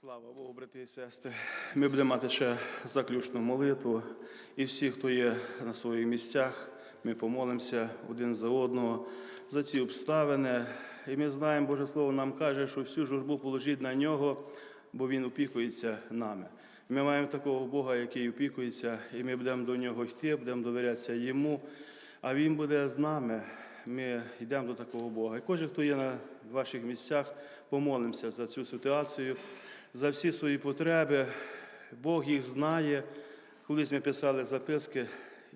Слава Богу, брати і сестри. Ми будемо мати ще заключну молитву. І всі, хто є на своїх місцях, ми помолимося один за одного за ці обставини. І ми знаємо, Боже Слово нам каже, що всю журбу положіть на нього, бо Він опікується нами. Ми маємо такого Бога, який опікується, і ми будемо до нього йти, будемо довірятися йому, а Він буде з нами. Ми йдемо до такого Бога. І кожен, хто є на ваших місцях, помолимося за цю ситуацію, за всі свої потреби. Бог їх знає. Колись ми писали записки,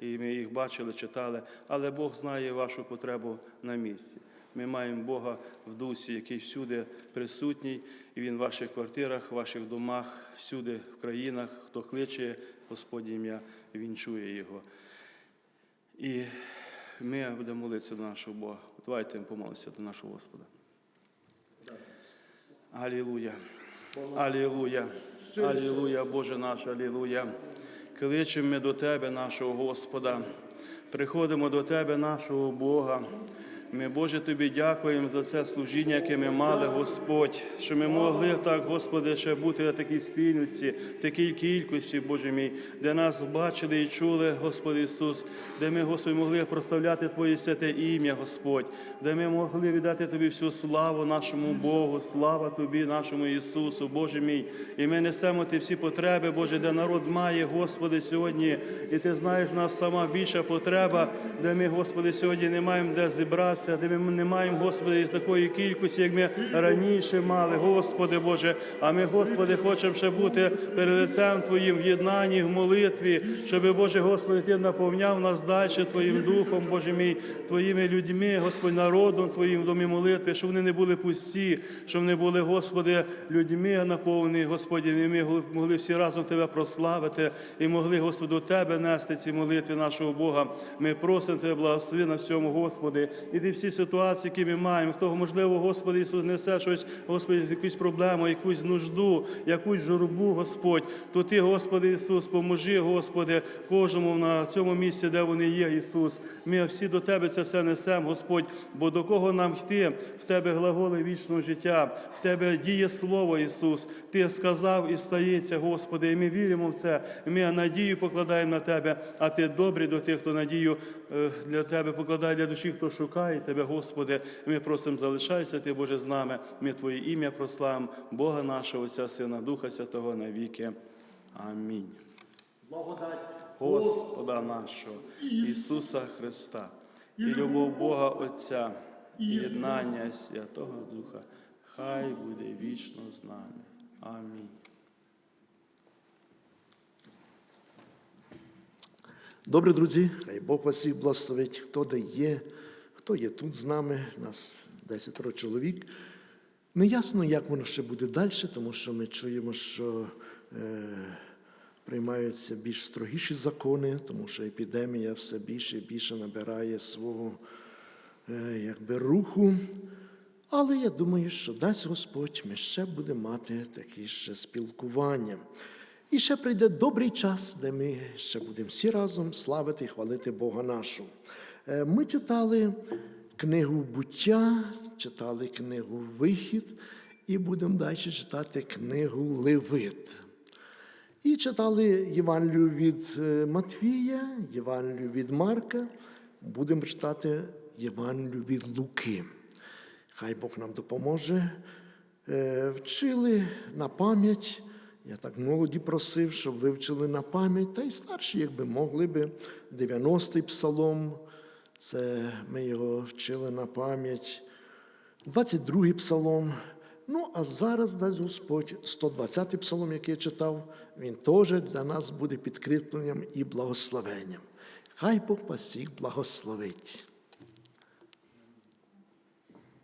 і ми їх бачили, читали, але Бог знає вашу потребу на місці. Ми маємо Бога в дусі, який всюди присутній, і Він в ваших квартирах, в ваших домах, всюди, в країнах, хто кличе Господь ім'я, Він чує його. І ми будемо молитися до нашого Бога. Давайте помолимося до нашого Господа. Алілуя. Алілуя. Алілуя, Боже наш, Алілуя. Кличемо ми до Тебе, нашого Господа. Приходимо до Тебе, нашого Бога. Ми, Боже, Тобі дякуємо за це служіння, яке ми мали, Господь, що ми могли так, Господи, ще бути в такій спільності, такій кількості, Боже мій, де нас бачили і чули, Господи Ісус, де ми, Господи, могли прославляти Твоє святе ім'я, Господь, де ми могли віддати Тобі всю славу нашому Богу, слава Тобі, нашому Ісусу, Боже мій. І ми несемо Ті всі потреби, Боже, де народ має, Господи, сьогодні. І Ти знаєш, в нас сама більша потреба, де ми, Господи, сьогодні не маємо де зібратися, де ми не маємо, Господи, такої кількості, як ми раніше мали, Господи Боже. А ми, Господи, хочемо ще бути перед лицем Твоїм в єднанні, в молитві, щоб, Боже, Господи, Ти наповняв нас далі Твоїм Духом, Боже мій, Твоїми людьми, Господь, народом Твоїм в домі молитви, щоб вони не були пусті, щоб вони були, Господи, людьми наповнені, Господи, і ми могли всі разом Тебе прославити і могли, Господи, до Тебе нести ці молитви нашого Бога. Ми просимо Тебе, благослови на всьому, Господи, і всі ситуації, які ми маємо, хто, можливо, Господи Ісус, несе щось, Господи, якусь проблему, якусь нужду, якусь журбу, Господь, то Ти, Господи Ісус, поможи, Господи, кожному на цьому місці, де вони є, Ісус. Ми всі до Тебе це все несемо, Господь, бо до кого нам йти? В Тебе глаголи вічного життя, в Тебе діє Слово, Ісус. Ти сказав і стається, Господи, і ми віримо в це. Ми надію покладаємо на Тебе, а Ти добрий до тих, хто надію е, для Тебе покладає для душі, хто шукає Тебе, Господи. Ми просимо, залишайся Ти, Боже, з нами. Ми Твоє ім'я прославимо, Бога нашого, Отця, Сина, Духа Святого навіки. Амінь. Благодать Господа нашого, Ісуса Христа, і любов Бога Отця, і єднання Святого Духа, хай буде вічно з нами. Амінь. Добре, друзі, хай Бог вас всіх благословить, хто де є, хто є тут з нами, нас десятеро чоловік. Не ясно, як воно ще буде далі, тому що ми чуємо, що е, приймаються більш строгіші закони, тому що епідемія все більше і більше набирає свого е, якби, руху. Але я думаю, що дасть Господь, ми ще будемо мати такі ще спілкування. І ще прийде добрий час, де ми ще будемо всі разом славити і хвалити Бога нашого. Е, Ми читали книгу буття, читали книгу Вихід і будемо далі читати книгу Левит. І читали Євангелію від е, Матвія, Євангелію від Марка, будемо читати Євангелію від Луки. Хай Бог нам допоможе. Е, Вчили на пам'ять. Я так молоді просив, щоб ви вчили на пам'ять, та й старші, якби могли би 90-й псалом. Це ми його вчили на пам'ять. 22-й псалом. Ну, а зараз дасть Господь 120-й псалом, який я читав, він теж для нас буде підкріпленням і благословенням. Хай Бог вас всіх благословить.